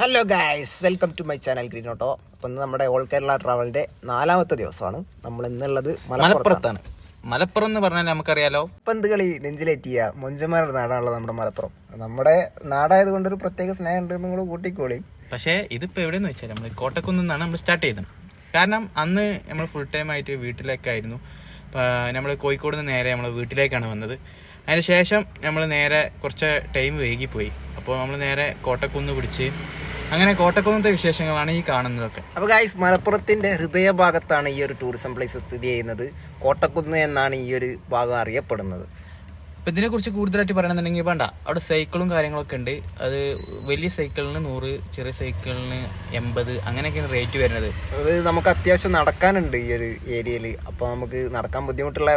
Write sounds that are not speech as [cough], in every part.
Hello guys welcome to my channel green auto അപ്പം നമ്മുടെ all Kerala ട്രാവലിന്റെ നാലാമത്തെ ദിവസമാണ്. നമ്മൾ ഇന്നുള്ളത് മലപ്പുറത്താണ്. മലപ്പുറം എന്ന് പറഞ്ഞാൽ നമുക്കറിയാലോ? പന്ത് കളി? നെഞ്ചിലേറ്റിയ മൊഞ്ചന്മാരുടെ നാടാണല്ലോ നമ്മുടെ മലപ്പുറം. നമ്മുടെ നാടായത് ഒരു പ്രത്യേക സ്നേഹം ഉണ്ട് നിങ്ങൾ കൂട്ടിക്കോളി. പക്ഷേ ഇതിപ്പോ എവിടെയെന്ന് വെച്ചാൽ നമ്മൾ കോട്ടക്കുന്ന് നിന്നാണ് നമ്മൾ സ്റ്റാർട്ട് ചെയ്തത്. കാരണം അന്ന് നമ്മൾ ഫുൾ ടൈം ആയിട്ട് വീട്ടിലേക്കായിരുന്നു നമ്മൾ കോഴിക്കോട് നിന്ന് നേരെ നമ്മൾ വീട്ടിലേക്കാണ് വന്നത്. അതിന് ശേഷം നമ്മൾ നേരെ കുറച്ച് ടൈം വൈകിപ്പോയി. അപ്പോൾ നമ്മൾ നേരെ കോട്ടക്കുന്ന് പിടിച്ച് അങ്ങനെ കോട്ടക്കുന്നത്തെ വിശേഷങ്ങളാണ് ഈ കാണുന്നതൊക്കെ. അപ്പോൾ ഗായ്സ് മലപ്പുറത്തിന്റെ ഹൃദയഭാഗത്താണ് ഈ ഒരു ടൂറിസം പ്ലേസ് സ്ഥിതി ചെയ്യുന്നത്. കോട്ടക്കുന്ന് എന്നാണ് ഈ ഒരു ഭാഗം അറിയപ്പെടുന്നത്. അപ്പൊ ഇതിനെ കുറിച്ച് കൂടുതലായിട്ട് പറയണമെന്നുണ്ടെങ്കിൽ വേണ്ട. അവിടെ സൈക്കിളും കാര്യങ്ങളൊക്കെ ഉണ്ട്. അത് വലിയ സൈക്കിളിന് നൂറ് ചെറിയ സൈക്കിളിന് എൺപത് അങ്ങനെയൊക്കെയാണ് റേറ്റ് വരുന്നത്. അത് നമുക്ക് അത്യാവശ്യം നടക്കാനുണ്ട് ഈ ഒരു ഏരിയയിൽ. അപ്പോൾ നമുക്ക് നടക്കാൻ ബുദ്ധിമുട്ടുള്ള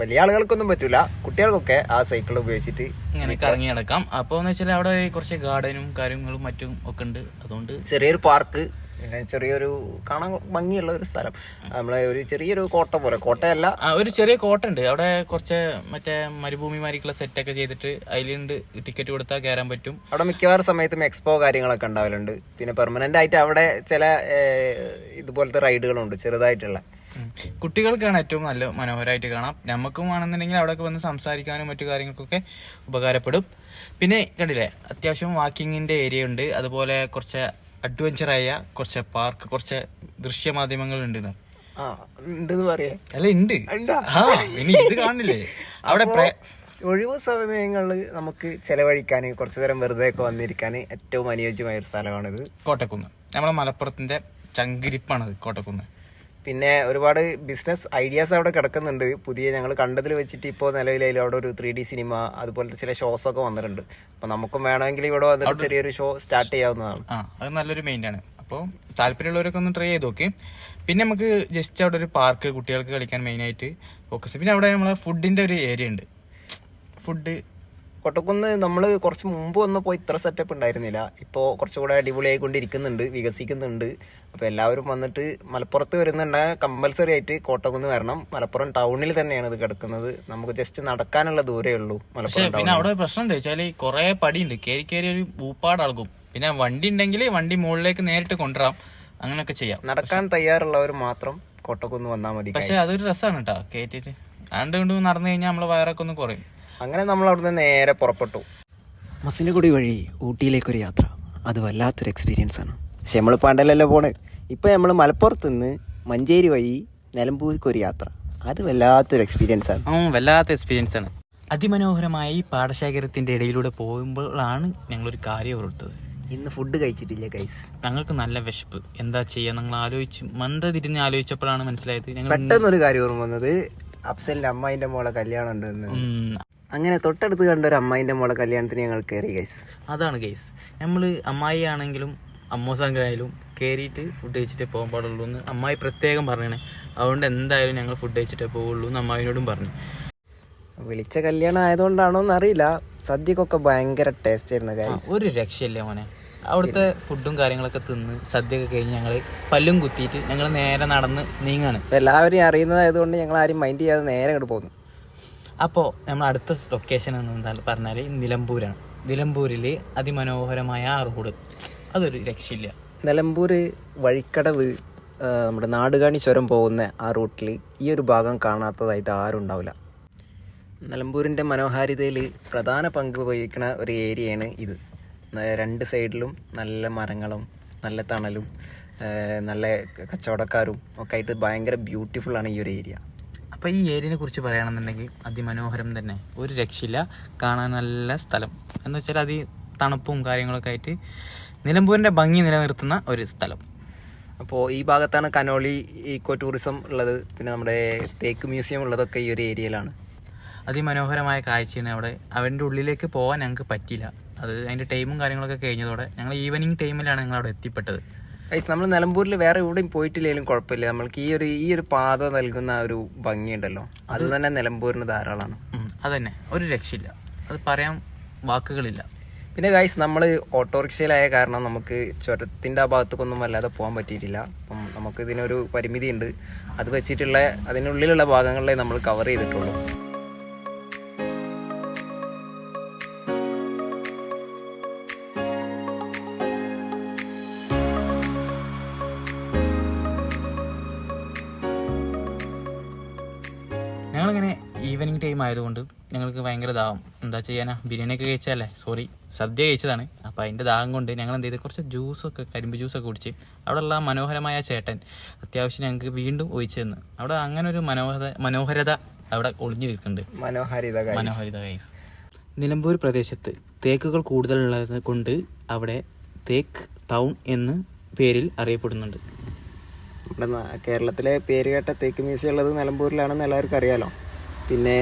വലിയ ആളുകൾക്കൊന്നും പറ്റില്ല കുട്ടികൾക്കൊക്കെ ആ സൈക്കിൾ ഉപയോഗിച്ചിട്ട് ഇങ്ങനെ കറങ്ങി നടക്കാം. അപ്പോൾ എന്ന് വെച്ചാൽ അവിടെ കുറച്ച് ഗാർഡനും കാര്യങ്ങളും മറ്റും ഒക്കെ ഉണ്ട്. അതുകൊണ്ട് ചെറിയൊരു പാർക്ക് പിന്നെ ചെറിയൊരു കാണാൻ ഭംഗിയുള്ള ഒരു സ്ഥലം. നമ്മളെ ഒരു ചെറിയൊരു കോട്ട പോലെ. കോട്ടയല്ല. ഒരു ചെറിയ കോട്ട ഉണ്ട് അവിടെ കുറച്ച് മറ്റേ മരുഭൂമിമാരിക്കുള്ള സെറ്റൊക്കെ ചെയ്തിട്ട് അതിലുണ്ട് ടിക്കറ്റ് കൊടുത്താൽ കയറാൻ പറ്റും. അവിടെ മിക്കവാറും സമയത്തും എക്സ്പോ കാര്യങ്ങളൊക്കെ ഉണ്ടാവലുണ്ട്. പിന്നെ പെർമനന്റ് ആയിട്ട് അവിടെ ചില ഇതുപോലത്തെ റൈഡുകളുണ്ട് ചെറുതായിട്ടുള്ള. കുട്ടികൾക്കാണ് ഏറ്റവും നല്ല മനോഹരമായിട്ട് കാണാം. നമുക്കും ആണെന്നുണ്ടെങ്കിൽ അവിടെ വന്ന് സംസാരിക്കാനും മറ്റു കാര്യങ്ങൾക്കൊക്കെ ഉപകാരപ്പെടും. പിന്നെ കണ്ടില്ലേ അത്യാവശ്യം വാക്കിങ്ങിന്റെ ഏരിയ ഉണ്ട്. അതുപോലെ കുറച്ച് അഡ്വഞ്ചറായ കുറച്ച് പാർക്ക് കുറച്ച് ദൃശ്യമാധ്യമങ്ങൾ ആ ഉണ്ടെന്ന് പറയാ. അല്ല ഉണ്ട്. ഇനി ഇത് കാണില്ലേ? [laughs] അവിടെ ഒഴിവ് സമയങ്ങളിൽ നമുക്ക് ചെലവഴിക്കാൻ കുറച്ചു നേരം വെറുതെ ഒക്കെ വന്നിരിക്കാൻ ഏറ്റവും അനുയോജ്യമായ ഒരു സ്ഥലമാണിത്. കോട്ടക്കുന്ന്. നമ്മളെ മലപ്പുറത്തിന്റെ ചങ്കിരിപ്പാണത് കോട്ടക്കുന്ന്. പിന്നെ ഒരുപാട് ബിസിനസ് ഐഡിയാസ് അവിടെ കിടക്കുന്നുണ്ട്. പുതിയ ഞങ്ങൾ കണ്ടതിൽ വെച്ചിട്ട് ഇപ്പോൾ നിലവിൽ അവിടെ ഒരു ത്രീ ഡി സിനിമ അതുപോലത്തെ ചില ഷോസ് ഒക്കെ വന്നിട്ടുണ്ട്. അപ്പോൾ നമുക്കും വേണമെങ്കിൽ ഇവിടെ വന്നിട്ട് ചെറിയൊരു ഷോ സ്റ്റാർട്ട് ചെയ്യാവുന്നതാണ്. അത് നല്ലൊരു മെയിൻ ആണ്. അപ്പോൾ താല്പര്യമുള്ളവരൊക്കെ ഒന്ന് ട്രൈ ചെയ്ത് നോക്കി. പിന്നെ നമുക്ക് ജസ്റ്റ് അവിടെ ഒരു പാർക്ക് കുട്ടികൾക്ക് കളിക്കാൻ മെയിനായിട്ട് ഫോക്കസ് പിന്നെ അവിടെ നമ്മളെ ഫുഡിന്റെ ഒരു ഏരിയ ഉണ്ട്. ഫുഡ് കൊട്ടക്കുന്ന് നമ്മൾ കുറച്ച് മുമ്പ് വന്നപ്പോൾ ഇത്ര സെറ്റപ്പ് ഉണ്ടായിരുന്നില്ല. ഇപ്പോൾ കുറച്ചുകൂടെ അടിപൊളിയായിക്കൊണ്ടിരിക്കുന്നുണ്ട് വികസിക്കുന്നുണ്ട്. അപ്പോൾ എല്ലാവരും വന്നിട്ട് മലപ്പുറത്ത് വരുന്നുണ്ടെങ്കിൽ കമ്പൽസറി ആയിട്ട് കോട്ടക്കുന്ന് വരണം. മലപ്പുറം ടൗണിൽ തന്നെയാണ് ഇത് കിടക്കുന്നത്. നമുക്ക് ജസ്റ്റ് നടക്കാനുള്ള ദൂരേ ഉള്ളൂ മലപ്പുറം പിന്നെ അവിടെ ഒരു പ്രശ്നം എന്താ വെച്ചാൽ കുറേ പടിയുണ്ട്. കയറി കയറി ഒരു ഭൂപ്പാട് അളകും പിന്നെ വണ്ടി ഉണ്ടെങ്കിൽ വണ്ടി മുകളിലേക്ക് നേരിട്ട് കൊണ്ടുവരാം. അങ്ങനെയൊക്കെ ചെയ്യാം. നടക്കാൻ തയ്യാറുള്ളവർ മാത്രം കോട്ടക്കുന്ന് വന്നാൽ മതി പക്ഷെ അതൊരു രസമാണ് കേട്ടോ കയറ്റിട്ട് ആണ്ട് കൊണ്ട് നടന്നു കഴിഞ്ഞാൽ നമ്മൾ വയറൊക്കെ ഒന്ന് കുറയും. അങ്ങനെ നമ്മൾ അവിടുന്ന് നേരെ പുറപ്പെട്ടു. മസിനഗുഡി വഴി ഊട്ടിയിലേക്കൊരു യാത്ര. അത് വല്ലാത്തൊരു എക്സ്പീരിയൻസ് ആണ്. പക്ഷെ നമ്മൾ പണ്ടല്ലല്ലോ പോണേ? ഇപ്പം നമ്മൾ മലപ്പുറത്ത് നിന്ന് മഞ്ചേരി വഴി നിലമ്പൂർക്കൊരു യാത്ര. അത് വല്ലാത്തൊരു എക്സ്പീരിയൻസ് ആണ്. വല്ലാത്ത എക്സ്പീരിയൻസ് ആണ്. അതിമനോഹരമായ ഈ പാടശേഖരത്തിന്റെ ഇടയിലൂടെ പോകുമ്പോഴാണ് ഞങ്ങളൊരു കാര്യം ഓർത്തത്. ഇന്ന് ഫുഡ് കഴിച്ചിട്ടില്ല ഗൈസ് ഞങ്ങൾക്ക് നല്ല വിശപ്പ്. എന്താ ചെയ്യാ ഞങ്ങൾ ആലോചിച്ച് മന്ദ തിരിഞ്ഞ് ആലോചിച്ചപ്പോഴാണ് മനസ്സിലായത് ഞങ്ങൾ പെട്ടെന്നൊരു കാര്യം ഓർമ്മ വന്നത് അഫ്സലിന്റെ അമ്മായിന്റെ മോളെ കല്യാണം ഉണ്ടെന്ന്. അങ്ങനെ തൊട്ടടുത്ത് കണ്ട ഒരു അമ്മായിന്റെ മോളെ കല്യാണത്തിന് ഞങ്ങൾ കയറി ഗൈസ് അതാണ് ഗൈസ് നമ്മൾ അമ്മായി ആണെങ്കിലും അമ്മോസംഗായാലും കയറിയിട്ട് ഫുഡ് കഴിച്ചിട്ടേ പോകാൻ പാടുള്ളൂ എന്ന് അമ്മായി പ്രത്യേകം പറഞ്ഞേ അതുകൊണ്ട് എന്തായാലും ഞങ്ങൾ ഫുഡ് കഴിച്ചിട്ടേ പോകുള്ളൂ എന്ന് അമ്മാവിനോടും പറഞ്ഞു. വിളിച്ച കല്യാണം ആയതുകൊണ്ടാണോ എന്നറിയില്ല. സദ്യക്കൊക്കെ ഭയങ്കര ടേസ്റ്റ് ആയിരുന്നു ഗൈസ് ഒരു രക്ഷയില്ലേ മോനെ. അവിടുത്തെ ഫുഡും കാര്യങ്ങളൊക്കെ തിന്ന് സദ്യയൊക്കെ കഴിഞ്ഞ് ഞങ്ങൾ പല്ലും കുത്തിയിട്ട് ഞങ്ങൾ നേരെ നടന്ന് നീങ്ങാണ്. എല്ലാവരും എല്ലാവരെയും അറിയുന്നതായതുകൊണ്ട് ഞങ്ങൾ ആരും മൈൻഡ് ചെയ്യാതെ നേരെ അങ്ങോട്ട് പോന്നു. അപ്പോൾ നമ്മൾ അടുത്ത ലൊക്കേഷൻ എന്ന് പറഞ്ഞാൽ നിലമ്പൂരാണ്. നിലമ്പൂരിൽ അതിമനോഹരമായ ആ അതൊരു രക്ഷയില്ല. നിലമ്പൂർ വഴിക്കടവ് നമ്മുടെ നാടുകാണി ചുരം പോകുന്ന ആ റൂട്ടിൽ ഈ ഒരു ഭാഗം കാണാത്തതായിട്ട് ആരും ഉണ്ടാവില്ല. നിലമ്പൂരിന്റെ മനോഹാരിതയിൽ പ്രധാന പങ്ക് വഹിക്കുന്ന ഒരു ഏരിയയാണ് ഇത്. രണ്ട് സൈഡിലും നല്ല മരങ്ങളും നല്ല തണലും നല്ല കച്ചവടക്കാരും ഒക്കെ ആയിട്ട് ഭയങ്കര ബ്യൂട്ടിഫുള്ളാണ് ഈ ഒരു ഏരിയ. അപ്പോൾ ഈ ഏരിയനെ കുറിച്ച് പറയുകയാണെന്നുണ്ടെങ്കിൽ അതിമനോഹരം തന്നെ. ഒരു രക്ഷയില്ല. കാണാൻ നല്ല സ്ഥലം. എന്ന് വെച്ചാൽ അതി തണുപ്പും കാര്യങ്ങളൊക്കെ ആയിട്ട് നിലമ്പൂരിന്റെ ഭംഗി നിലനിർത്തുന്ന ഒരു സ്ഥലം. അപ്പോൾ ഈ ഭാഗത്താണ് കനോളി ഈക്കോ ടൂറിസം ഉള്ളത്. പിന്നെ നമ്മുടെ തേക്ക് മ്യൂസിയം ഉള്ളതൊക്കെ ഈ ഒരു ഏരിയയിലാണ്. അതിമനോഹരമായ കാഴ്ചയാണ് അവിടെ. അവന്റെ ഉള്ളിലേക്ക് പോകാൻ ഞങ്ങൾക്ക് പറ്റില്ല അത് അതിന്റെ ടൈമും കാര്യങ്ങളൊക്കെ കഴിഞ്ഞതോടെ ഞങ്ങൾ ഈവനിങ് ടൈമിലാണ് ഞങ്ങൾ അവിടെ എത്തിപ്പെട്ടത്. ഗൈസ് നമ്മൾ നിലമ്പൂരിൽ വേറെ എവിടെയും പോയിട്ടില്ലെങ്കിലും കുഴപ്പമില്ല. നമ്മൾക്ക് ഈ ഒരു ഈ ഒരു പാത നൽകുന്ന ഒരു ഭംഗിയുണ്ടല്ലോ. അത് തന്നെ നിലമ്പൂരിന് ധാരാളമാണ് അത് അതന്നെ. ഒരു രക്ഷയില്ല. അത് പറയാൻ വാക്കുകളില്ല. പിന്നെ ഗൈസ് നമ്മൾ ഓട്ടോറിക്ഷയിലായ കാരണം നമുക്ക് ചുരത്തിന്റെ ആ ഭാഗത്തേക്കൊന്നും വല്ലാതെ പോകാൻ പറ്റിയിട്ടില്ല. അപ്പം നമുക്ക് ഇതിനൊരു പരിമിതി ഉണ്ട് അത് വെച്ചിട്ടുള്ള അതിനുള്ളിലുള്ള ഭാഗങ്ങളെ നമ്മൾ കവർ ചെയ്തിട്ടുള്ളൂ. ഈവനിങ് ടൈം ആയതുകൊണ്ട് ഞങ്ങൾക്ക് ഭയങ്കര ദാഹം. എന്താ ചെയ്യാനാ? ബിരിയാണിയൊക്കെ കഴിച്ചല്ലേ സോറി സദ്യ കഴിച്ചതാണ്. അപ്പോൾ അതിന്റെ ദാഹം കൊണ്ട് ഞങ്ങൾ എന്ത് ചെയ്ത്? കുറച്ച് ജ്യൂസൊക്കെ കരിമ്പ് ജ്യൂസൊക്കെ കുടിച്ച് അവിടെയുള്ള ഉള്ള മനോഹരമായ ചേട്ടൻ അത്യാവശ്യം ഞങ്ങൾക്ക് വീണ്ടും ഒഴിച്ചു തന്നു. അവിടെ അങ്ങനെ ഒരു മനോഹര മനോഹരത അവിടെ ഒളിഞ്ഞു നിൽക്കുന്നുണ്ട്. മനോഹരിത മനോഹരിത ഗൈസ് നിലമ്പൂർ പ്രദേശത്ത് തേക്കുകൾ കൂടുതലുള്ളത് കൊണ്ട് അവിടെ തേക്ക് ടൗൺ എന്ന് പേരിൽ അറിയപ്പെടുന്നുണ്ട്. നമ്മുടെ കേരളത്തിലെ പേര് കേട്ട തേക്ക് മ്യൂസിയം ഉള്ളത് നിലമ്പൂരിലാണെന്ന് എല്ലാവർക്കും അറിയാലോ. പിന്നെ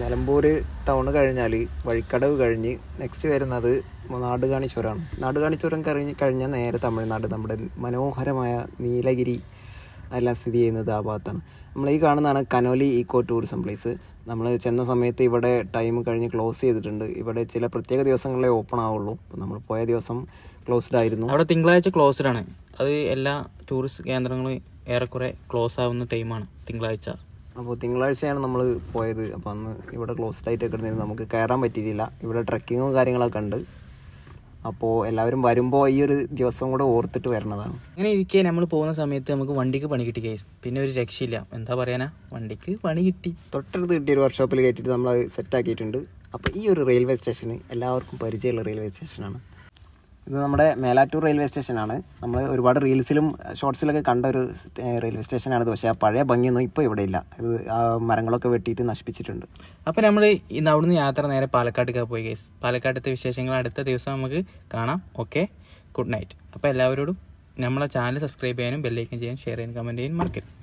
നിലമ്പൂർ ടൗൺ കഴിഞ്ഞാൽ വഴിക്കടവ് കഴിഞ്ഞ് നെക്സ്റ്റ് വരുന്നത് നാടുകാണിച്ചുരാണ് നാടുകാണിച്ചുരം നാടുകാണി ചുരം കഴിഞ്ഞ് കഴിഞ്ഞാൽ നേരെ തമിഴ്നാട് നമ്മുടെ മനോഹരമായ നീലഗിരി എല്ലാം സ്ഥിതി ചെയ്യുന്നത് ആ ഭാഗത്താണ്. നമ്മൾ ഈ കാണുന്നതാണ് കനോലി ഈക്കോ ടൂറിസം പ്ലേസ് നമ്മൾ ചെന്ന സമയത്ത് ഇവിടെ ടൈം കഴിഞ്ഞ് ക്ലോസ് ചെയ്തിട്ടുണ്ട്. ഇവിടെ ചില പ്രത്യേക ദിവസങ്ങളിലേ ഓപ്പൺ ആവുള്ളൂ. നമ്മൾ പോയ ദിവസം ക്ലോസ്ഡ് ആയിരുന്നു. അവിടെ തിങ്കളാഴ്ച ക്ലോസ്ഡ് ആണ്. അത് എല്ലാ ടൂറിസ്റ്റ് കേന്ദ്രങ്ങളും ഏറെക്കുറെ ക്ലോസ് ആവുന്ന ടൈമാണ് തിങ്കളാഴ്ച. അപ്പോൾ തിങ്കളാഴ്ചയാണ് നമ്മൾ പോയത്. അപ്പോൾ അന്ന് ഇവിടെ ക്ലോസ്ഡ് ആയിട്ടൊക്കെ ഇരുന്നിരുന്നു നമുക്ക് കയറാൻ പറ്റിയിട്ടില്ല. ഇവിടെ ട്രക്കിങ്ങും കാര്യങ്ങളൊക്കെ ഉണ്ട്. അപ്പോൾ എല്ലാവരും വരുമ്പോൾ ഈ ഒരു ദിവസം കൂടെ ഓർത്തിട്ട് വരണതാണ്. അങ്ങനെ ഇരിക്കെ നമ്മൾ പോകുന്ന സമയത്ത് നമുക്ക് വണ്ടിക്ക് പണി കിട്ടി കേസ് പിന്നെ ഒരു രക്ഷയില്ല. എന്താ പറയാനാ? വണ്ടിക്ക് പണി കിട്ടി. തൊട്ടടുത്ത് കിട്ടിയ ഒരു വർക്ക്ഷോപ്പിൽ കയറ്റിയിട്ട് നമ്മൾ സെറ്റ് ആക്കിയിട്ടുണ്ട്. അപ്പോൾ ഈ ഒരു റെയിൽവേ സ്റ്റേഷന് എല്ലാവർക്കും പരിചയമുള്ള റെയിൽവേ സ്റ്റേഷനാണ് ഇത് നമ്മുടെ മേലാറ്റൂർ റെയിൽവേ സ്റ്റേഷനാണ്. നമ്മൾ ഒരുപാട് റീൽസിലും ഷോർട്സിലൊക്കെ കണ്ട ഒരു റെയിൽവേ ഇത്. പക്ഷേ ആ പഴയ ഭംഗിയൊന്നും ഇപ്പോൾ ഇവിടെ ഇല്ല. ഇത് മരങ്ങളൊക്കെ വെട്ടിയിട്ട് നശിപ്പിച്ചിട്ടുണ്ട്. അപ്പോൾ നമ്മൾ ഇന്ന് അവിടുന്ന് യാത്ര നേരെ പാലക്കാട്ടേക്ക് പോയി കേസ് പാലക്കാട്ടത്തെ വിശേഷങ്ങൾ അടുത്ത ദിവസം നമുക്ക് കാണാം. ഓക്കെ ഗുഡ് നൈറ്റ് അപ്പോൾ എല്ലാവരോടും നമ്മളെ ചാനൽ സബ്സ്ക്രൈബ് ചെയ്യാനും ബെല്ലൈക്കൻ ചെയ്യാനും ഷെയർ ചെയ്യാനും കമന്റ് ചെയ്യാനും മറക്കരുത്.